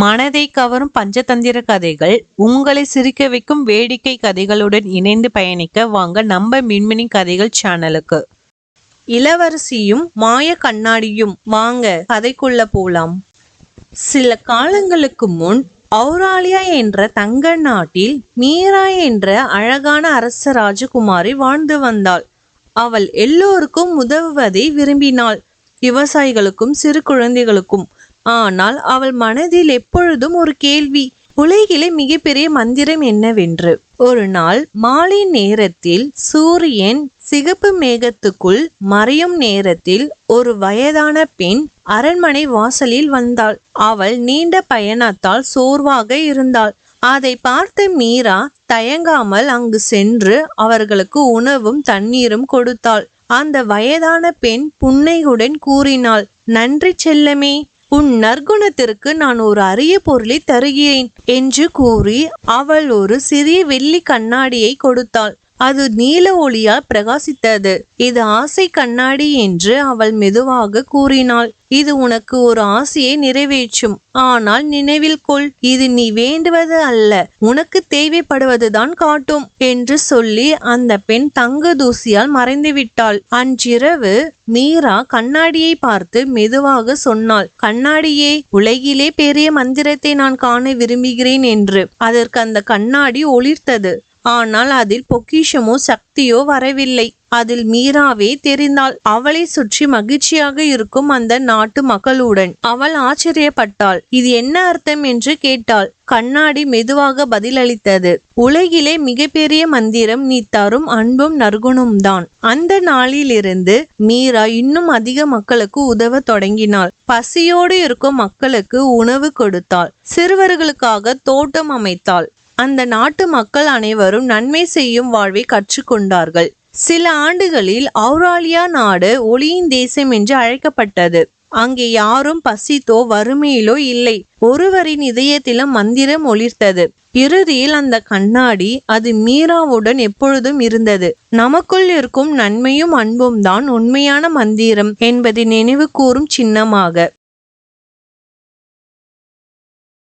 மனதை கவரும் பஞ்சதந்திர கதைகள் உங்களை சிரிக்க வைக்கும் வேடிக்கை கதைகளுடன் இணைந்து பயணிக்க வாங்க நம்ம மின்மினி கதைகள் சேனலுக்கு இளவரசியும் மாய கண்ணாடியும் வாங்க கதைக்குள்ள போலாம். சில காலங்களுக்கு முன் ஔராலியா என்ற தங்க நாட்டில் மீரா என்ற அழகான அரச ராஜகுமாரி வாழ்ந்து வந்தாள். அவள் எல்லோருக்கும் உதவுவதை விரும்பினாள். விவசாயிகளுக்கும் சிறு குழந்தைகளுக்கும். ஆனால் அவள் மனதில் எப்பொழுதும் ஒரு கேள்வி உலகிலே மிகப்பெரிய மந்திரம் என்னவென்று? ஒரு நாள் மாலை நேரத்தில் சூரியன் சிகப்பு மேகத்துக்குள் மறையும் நேரத்தில் ஒரு வயதான பெண் அரண்மனை வாசலில் வந்தாள். அவள் நீண்ட பயணத்தால் சோர்வாக இருந்தாள். அதை பார்த்த மீரா தயங்காமல் அங்கு சென்று அவர்களுக்கு உணவும் தண்ணீரும் கொடுத்தாள். அந்த வயதான பெண் புன்னையுடன் கூறினாள் நன்றி செல்லமே உன் நற்குணத்திற்கு நான் ஒரு அரிய பொருளை தருகிறேன் என்று கூறி அவள் ஒரு சிறிய வெள்ளி கண்ணாடியை கொடுத்தாள். அது நீல ஒளியால் பிரகாசித்தது. இது ஆசை கண்ணாடி என்று அவள் மெதுவாக கூறினாள். இது உனக்கு ஒரு ஆசையை நிறைவேற்றும். ஆனால் நினைவில் கொள் இது நீ வேண்டுவது அல்ல உனக்கு தேவைப்படுவதுதான் காட்டும் என்று சொல்லி அந்த பெண் தங்க தூசியால் மறைந்து விட்டாள் அன்றிரவு மீரா கண்ணாடியை பார்த்து மெதுவாக சொன்னாள் கண்ணாடியே உலகிலே பெரிய மந்திரத்தை நான் காண விரும்புகிறேன் என்று. அதற்கு அந்த கண்ணாடி ஒளிர்த்தது. ஆனால் அதில் பொக்கிஷமோ சக்தியோ வரவில்லை. அதில் மீராவே தெரிந்தாள். அவளை சுற்றி மகிழ்ச்சியாக இருக்கும் அந்த நாட்டு மக்களுடன் அவள் ஆச்சரியப்பட்டாள். இது என்ன அர்த்தம் என்று கேட்டாள். கண்ணாடி மெதுவாக பதிலளித்தது. உலகிலே மிகப்பெரிய மந்திரம் நீ தரும் அன்பும் நற்குணம் தான். அந்த நாளிலிருந்து மீரா இன்னும் அதிக மக்களுக்கு உதவ தொடங்கினாள். பசியோடு இருக்கும் மக்களுக்கு உணவு கொடுத்தாள். சிறுவர்களுக்காக தோட்டம் அமைத்தாள். அந்த நாட்டு மக்கள் அனைவரும் நன்மை செய்யும் வாழ்வை கற்றுக்கொண்டார்கள். சில ஆண்டுகளில் அவுராலியா நாடு ஒளியின் தேசம் என்று அழைக்கப்பட்டது. அங்கே யாரும் பசித்தோ வறுமையிலோ இல்லை. ஒருவரின் இதயத்திலும் மந்திரம் ஒளிர்த்தது இறுதியில் அந்த கண்ணாடி அது மீராவுடன் எப்பொழுதும் இருந்தது. நமக்குள் இருக்கும் நன்மையும் அன்பும் தான் உண்மையான மந்திரம் என்பதை நினைவு கூறும் சின்னமாக.